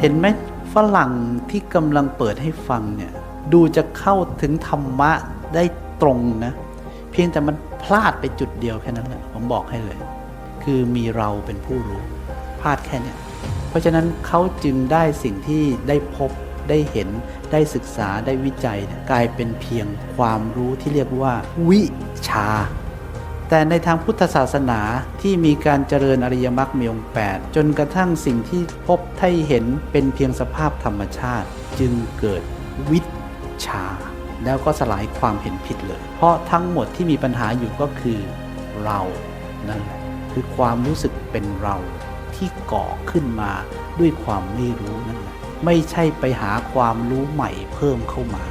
เห็นไหมฝรั่งที่กำลังเปิดให้ฟังเนี่ยดูจะเข้าถึงธรรมะได้ตรงนะ เพียงแต่มันพลาดไปจุดเดียวแค่นั้นแหละผมบอกให้เลย คือมีเราเป็นผู้รู้พลาดแค่เนี้ยเพราะฉะนั้นเขาจึงได้สิ่งที่ได้พบได้เห็นได้ศึกษาได้วิจัยเนี่ยกลายเป็นเพียงความรู้ที่เรียกว่า วิชา แต่ในทางพุทธศาสนาที่มีการเจริญอริยมรรคมีองค์8จนกระทั่งสิ่งที่พบให้เห็นเป็นเพียงสภาพธรรมชาติ จึงเกิดวิชา แล้วก็สลายความเห็นผิดเลย เพราะทั้งหมดที่มีปัญหาอยู่ก็คือเรานั่นแหละคือความรู้สึกเป็นเราที่ก่อขึ้นมาด้วยความไม่รู้นั่นแหละไม่ใช่ไปหาความรู้ใหม่เพิ่มเข้ามา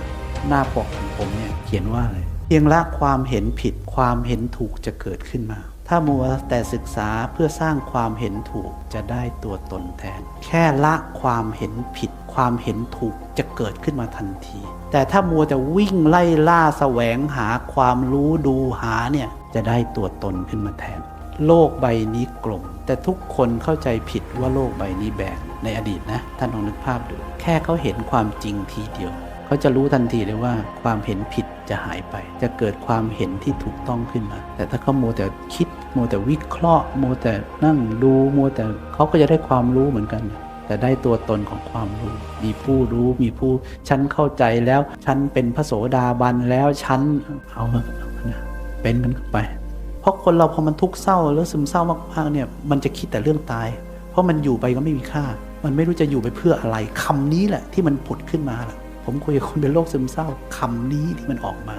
หน้าปกของผมเนี่ยเขียนว่าอะไร พียงละความเห็นผิดความเห็นถูกจะเกิดขึ้นมา ถ้ามัวแต่ศึกษาเพื่อสร้างความเห็นถูกจะได้ตัวตนแทน แค่ละความเห็นผิด ความเห็นถูกจะเกิดขึ้นมาทันที แต่ถ้ามัวแต่วิ่งไล่ล่าแสวงหาความรู้ดูหาเนี่ยจะได้ตัวตนขึ้นมาแทน โลกใบนี้กลม แต่ทุกคนเข้าใจผิดว่าโลกใบนี้แบนในอดีตนะท่านลองนึกภาพดู แค่เขาเห็นความจริงทีเดียว เขาจะรู้ทันทีเลยว่าความเห็นผิดจะหายไป จะเกิดความเห็นที่ถูกต้องขึ้นมา แต่ถ้าเขาโมวแต่คิดโมวแต่วิเคราะห์โมวแต่นั่งดูโมวแต่เขาก็จะได้ความรู้เหมือนกัน แต่ได้ตัวตนของความรู้ มีผู้รู้มีผู้ฉันเข้าใจแล้วฉันเป็นพระโสดาบันแล้วฉันเอาเถอะนะเป็นกันไป เพราะคนเราพอมันทุกข์เศร้าแล้วซึมเศร้ามากๆเนี่ยมันจะคิดแต่เรื่องตาย เพราะมันอยู่ไปก็ไม่มีค่า มันไม่รู้จะอยู่ไปเพื่ออะไรคำนี้แหละที่มันผุดขึ้นมาแหละ ผมคุยกับคนเป็นโรคซึมเศร้าคำนี้ที่มันออกมา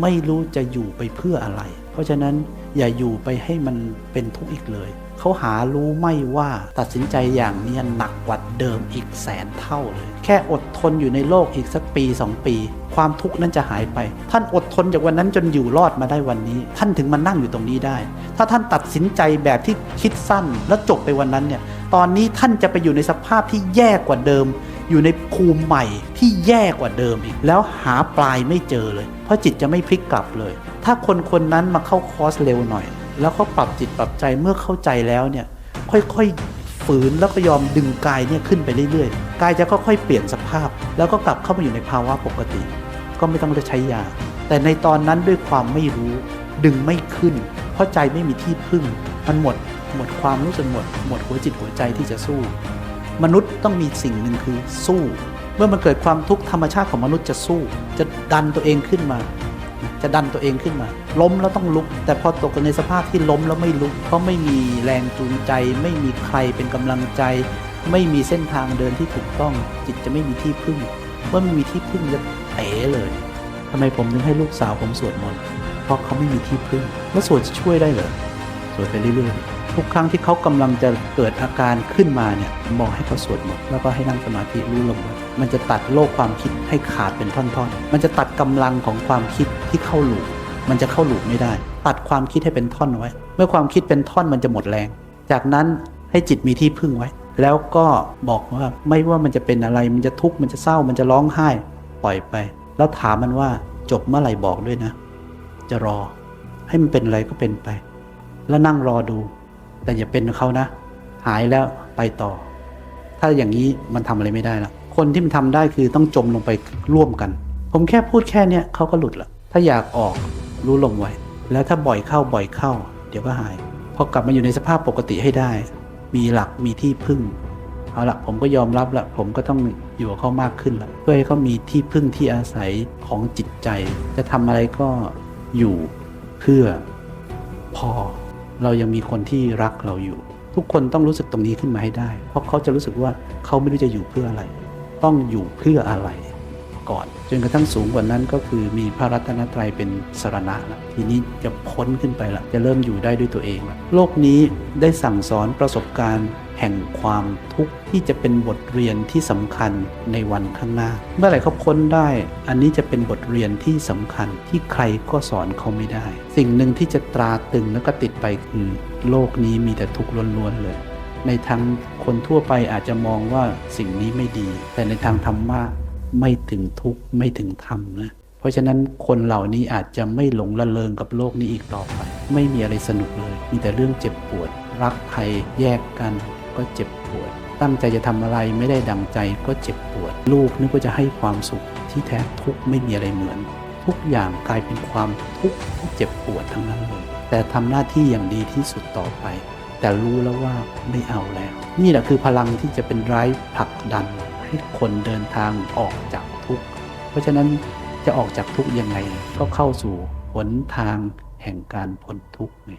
ไม่รู้จะอยู่ไปเพื่ออะไร เพราะฉะนั้นอย่าอยู่ไปให้มันเป็นทุกข์อีกเลย เขาหารู้ไม่ว่าตัดสินใจอย่างนี้หนักกว่าเดิมอีกแสนเท่าเลย แค่อดทนอยู่ในโลกอีกสักปีสองปี ความทุกข์นั้นจะหายไป ท่านอดทนจากวันนั้นจนอยู่รอดมาได้วันนี้ ท่านถึงมานั่งอยู่ตรงนี้ได้ ถ้าท่านตัดสินใจแบบที่คิดสั้นแล้วจบไปวันนั้นเนี่ยตอนนี้ท่านจะไปอยู่ในสภาพที่แย่กว่าเดิม อยู่ในภูมิใหม่ที่แย่กว่าเดิมอีก แล้วหาปลายไม่เจอเลย เพราะจิตจะไม่พลิกกลับเลย ถ้าคนคนนั้นมาเข้าคอร์สเร็วหน่อย แล้วเขาปรับจิตปรับใจเมื่อเข้าใจแล้วเนี่ยค่อยๆฝืนแล้วก็ยอมดึงกายเนี่ยขึ้นไปเรื่อยๆกายจะค่อยๆเปลี่ยนสภาพ แล้วก็กลับเข้ามาอยู่ในภาวะปกติ ก็ไม่ต้องใช้ยาแต่ในตอนนั้นด้วยความไม่รู้ดึงไม่ขึ้น เพราะใจไม่มีที่พึ่ง มันหมด หมดความรู้สึกหมด หมดหัวจิตหัวใจที่จะสู้ มนุษย์ต้องมีสิ่งหนึ่งคือสู้ เมื่อมันเกิดความทุกข์ธรรมชาติของมนุษย์จะสู้ จะดันตัวเองขึ้นมา จะดันตัวเองขึ้นมา ล้มแล้วต้องลุก แต่พอตกในสภาพที่ล้มแล้วไม่ลุก เพราะไม่มีแรงจูงใจ ไม่มีใครเป็นกำลังใจ ไม่มีเส้นทางเดินที่ถูกต้อง จิตจะไม่มีที่พึ่ง เมื่อไม่มีที่พึ่งจะเป๋เลยทำไมผมถึงให้ลูกสาวผมสวดมนต์ เพราะเขาไม่มีที่พึ่ง แล้วสวดจะช่วยได้เหรอ สวดไปเรื่อยๆ ทุกครั้งที่เขากำลังจะเกิดอาการขึ้นมาเนี่ยมบอกให้เขาสวดมนต์แล้วก็ให้นั่งสมาธิรู้ลมไว้มันจะตัดโลกความคิดให้ขาดเป็นท่อนๆ มันจะตัดกำลังของความคิดที่เข้าหลูปมันจะเข้าหลูปไม่ได้ ตัดความคิดให้เป็นท่อนไว้ เมื่อความคิดเป็นท่อนมันจะหมดแรง จากนั้นให้จิตมีที่พึ่งไว้ แล้วก็บอกว่าไม่ว่ามันจะเป็นอะไร มันจะทุกข์มันจะเศร้ามันจะร้องไห้ปล่อยไป แล้วถามมันว่าจบเมื่อไหร่บอกด้วยนะ จะรอ ให้มันเป็นอะไรก็เป็นไป แล้วนั่งรอดู แต่อย่าเป็นเขานะ หายแล้วไปต่อ ถ้าอย่างนี้มันทำอะไรไม่ได้ละคนที่มันทำได้คือต้องจมลงไปร่วมกัน ผมแค่พูดแค่เนี้ยเขาก็หลุดละถ้าอยากออกรู้ลมไว้ แล้วถ้าบ่อยเข้าบ่อยเข้า เดี๋ยวก็หาย พอกลับมาอยู่ในสภาพปกติให้ได้ มีหลักมีที่พึ่งเอาละผมก็ยอมรับละผมก็ต้องอยู่กับเขามากขึ้นละเพื่อให้เขามีที่พึ่งที่อาศัยของจิตใจ จะทำอะไรก็อยู่เพื่อพอ เรายังมีคนที่รักเราอยู่ ทุกคนต้องรู้สึกตรงนี้ขึ้นมาให้ได้ เพราะเขาจะรู้สึกว่าเขาไม่รู้จะอยู่เพื่ออะไร ต้องอยู่เพื่ออะไรก่อน จนกระทั่งสูงกว่านั้นก็คือมีพระรัตนตรัยเป็นสรณะละทีนี้จะพ้นขึ้นไปละจะเริ่มอยู่ได้ด้วยตัวเองละโลกนี้ได้สั่งสอนประสบการณ์ แห่งความทุกข์ที่จะเป็นบทเรียนที่สำคัญในวันข้างหน้า เมื่อไหร่เขาพ้นได้ อันนี้จะเป็นบทเรียนที่สำคัญที่ใครก็สอนเขาไม่ได้ สิ่งหนึ่งที่จะตราตึงแล้วก็ติดไปคือโลกนี้มีแต่ทุกข์ล้วนๆเลยในทางคนทั่วไปอาจจะมองว่าสิ่งนี้ไม่ดี แต่ในทางธรรมะไม่ถึงทุกข์ไม่ถึงธรรมนะเพราะฉะนั้นคนเหล่านี้อาจจะไม่หลงละเลงกับโลกนี้อีกต่อไป ไม่มีอะไรสนุกเลย มีแต่เรื่องเจ็บปวด รักใครแยกกัน ก็เจ็บปวด ตั้งใจจะทำอะไรไม่ได้ดังใจก็เจ็บปวด ลูกนึกว่าจะให้ความสุขที่แท้ทุกไม่มีอะไรเหมือน ทุกอย่างกลายเป็นความทุกข์ที่เจ็บปวดทั้งนั้นเลยแต่ทำหน้าที่อย่างดีที่สุดต่อไป แต่รู้แล้วว่าไม่เอาแล้ว นี่แหละคือพลังที่จะเป็นไร้ผลักดันให้คนเดินทางออกจากทุกข์เพราะฉะนั้นจะออกจากทุกข์ยังไงก็เข้าสู่หนทางแห่งการพ้นทุกข์ไง